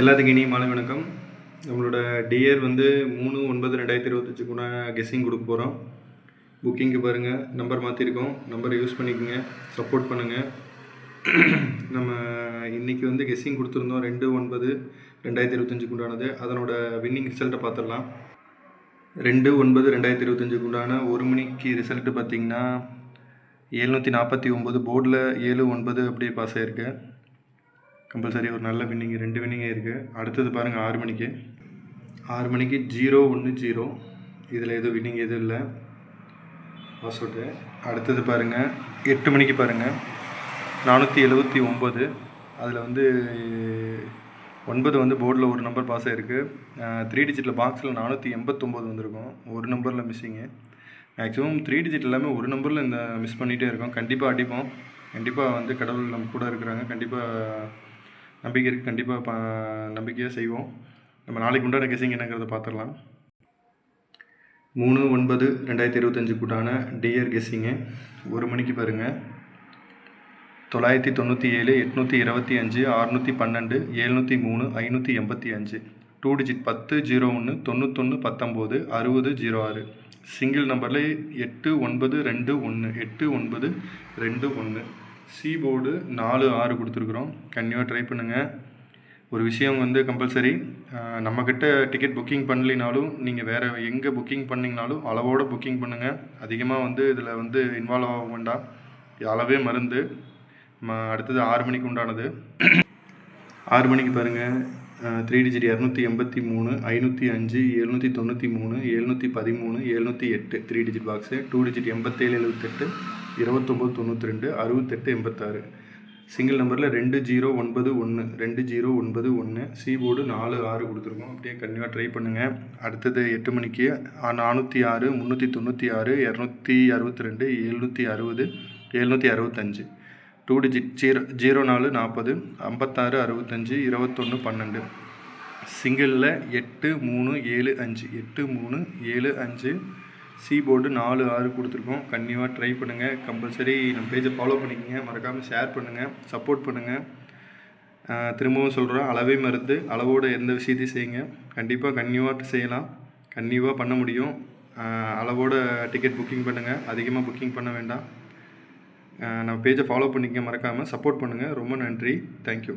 எல்லாத்துக்கும் இனி மாலை வணக்கம். நம்மளோட டியர் வந்து மூணு ஒன்பது ரெண்டாயிரத்தி இருபத்தஞ்சு கெஸ்ஸிங் கொடுக்க போகிறோம் புக்கிங்க்கு பாருங்கள் நம்பர் மாற்றிருக்கோம் நம்பரை யூஸ் பண்ணிக்கோங்க சப்போர்ட் பண்ணுங்கள் நம்ம இன்றைக்கி வந்து கெஸ்ஸிங் கொடுத்துருந்தோம் ரெண்டு ஒன்பது ரெண்டாயிரத்தி இருபத்தஞ்சுக்கு உண்டானது. அதனோட வின்னிங் ரிசல்ட்டை பார்த்துடலாம் ரெண்டு ஒன்பது ரெண்டாயிரத்தி இருபத்தஞ்சுக்கு உண்டான ஒரு மணிக்கு ரிசல்ட்டு பார்த்தீங்கன்னா எழுநூற்றி நாற்பத்தி ஒம்பது போர்டில் ஏழு ஒன்பது அப்படியே பாஸ் ஆகிருக்கு கம்பல்சரி ஒரு நல்ல வின்னிங் ரெண்டு வின்னிங்கே இருக்குது அடுத்தது பாருங்கள் ஆறு மணிக்கு. ஆறு மணிக்கு ஜீரோ ஒன்று ஜீரோ. இதில் எதுவும் வின்னிங் எதுவும் இல்லை. பாஸ் அவுட்டு அடுத்தது பாருங்கள் எட்டு மணிக்கு பாருங்கள் நானூற்றி எழுபத்தி ஒம்பது அதில் வந்து ஒன்பது வந்து போர்டில் ஒரு நம்பர் பாஸ் ஆகிருக்கு த்ரீ டிஜிட்டில் பாக்ஸில் நானூற்றி எண்பத்தொம்போது வந்திருக்கும். ஒரு நம்பரில் மிஸ்ஸிங்கு மேக்ஸிமம் த்ரீ டிஜிட் எல்லாமே ஒரு நம்பரில் இந்த மிஸ் பண்ணிகிட்டே இருக்கோம். கண்டிப்பாக அடிப்போம். கண்டிப்பாக வந்து கடவுள் நம்ம கூட இருக்கிறாங்க. கண்டிப்பாக நம்பிக்கை இருக்குது கண்டிப்பாக ப நம்பிக்கையாக செய்வோம். நம்ம நாளைக்கு உண்டான கெஸிங் என்னங்கிறத பார்த்துடலாம் மூணு ஒன்பது ரெண்டாயிரத்தி இருபத்தஞ்சு உண்டான டியர் கெஸ்ஸிங்கு ஒரு மணிக்கு பாருங்கள் தொள்ளாயிரத்தி தொண்ணூற்றி ஏழு எட்நூற்றி இருபத்தி அஞ்சு அறுநூற்றி பன்னெண்டு எழுநூற்றி மூணு ஐநூற்றி எண்பத்தி அஞ்சு. டூ டிஜிட் பத்து ஜீரோ ஒன்று தொண்ணூத்தொன்று பத்தொம்போது அறுபது ஜீரோ ஆறு. சிங்கிள் நம்பரில் எட்டு ஒன்பது ரெண்டு ஒன்று எட்டு ஒன்பது ரெண்டு ஒன்று சி போர்டு நாலு ஆறு கொடுத்துருக்குறோம். கண்டிப்பாக ட்ரை பண்ணுங்கள் ஒரு விஷயம் வந்து கம்பல்சரி நம்மக்கிட்ட டிக்கெட் புக்கிங் பண்ணலினாலும் நீங்கள் வேறு எங்கே புக்கிங் பண்ணிங்கனாலும் அளவோடு புக்கிங் பண்ணுங்கள் அதிகமாக வந்து இதில் வந்து இன்வால்வ் ஆக வேண்டாம். அளவே மருந்து. ம அடுத்தது ஆறு மணிக்கு உண்டானது. ஆறு மணிக்கு பாருங்கள் த்ரீ டிஜிட் இரநூத்தி எண்பத்தி மூணு ஐநூற்றி அஞ்சு எழுநூற்றி தொண்ணூற்றி மூணு எழுநூற்றி பதிமூணு எழுநூற்றி எட்டு. Three digit box two digit எண்பத்தேழு எழுபத்தெட்டு இருபத்தொம்போது தொண்ணூற்றி ரெண்டு அறுபத்தெட்டு எண்பத்தாறு. சிங்கிள் நம்பரில் ரெண்டு ஜீரோ ஒன்பது ஒன்று ரெண்டு ஜீரோ ஒன்பது ஒன்று சி போர்டு நாலு ஆறு கொடுத்துருக்கோம். அப்படியே கண்டிப்பாக ட்ரை பண்ணுங்கள் அடுத்தது எட்டு மணிக்கு நானூற்றி ஆறு முந்நூற்றி தொண்ணூற்றி ஆறு இரநூத்தி அறுபத்தி ரெண்டு எழுநூற்றி அறுபது எழுநூற்றி அறுபத்தஞ்சு டூ டிஜிட் ஜீரோ ஜீரோ நாலு நாற்பது ஐம்பத்தாறு அறுபத்தஞ்சு இருபத்தொன்று பன்னெண்டு. சிங்கிளில் எட்டு மூணு ஏழு அஞ்சு. எட்டு மூணு ஏழு அஞ்சு. சி போர்டு நாலு ஆறு கொடுத்துருக்கோம். கண்டிப்பாக ட்ரை பண்ணுங்கள் கம்பல்சரி நம்ம பேஜை ஃபாலோ பண்ணிக்கங்க. மறக்காமல் ஷேர் பண்ணுங்கள் சப்போர்ட் பண்ணுங்கள் திரும்பவும் சொல்கிறோம் அளவே மருந்து. அளவோடு எந்த விஷயத்தையும் செய்யுங்க. கண்டிப்பாக கன்னியூவாக செய்யலாம். கன்னியூவாக பண்ண முடியும். அளவோட டிக்கெட் புக்கிங் பண்ணுங்கள் அதிகமாக புக்கிங் பண்ண வேண்டாம். நம்ம பேஜை ஃபாலோ பண்ணிக்க மறக்காமல் சப்போர்ட் பண்ணுங்கள் ரொம்ப நன்றி. தேங்க்யூ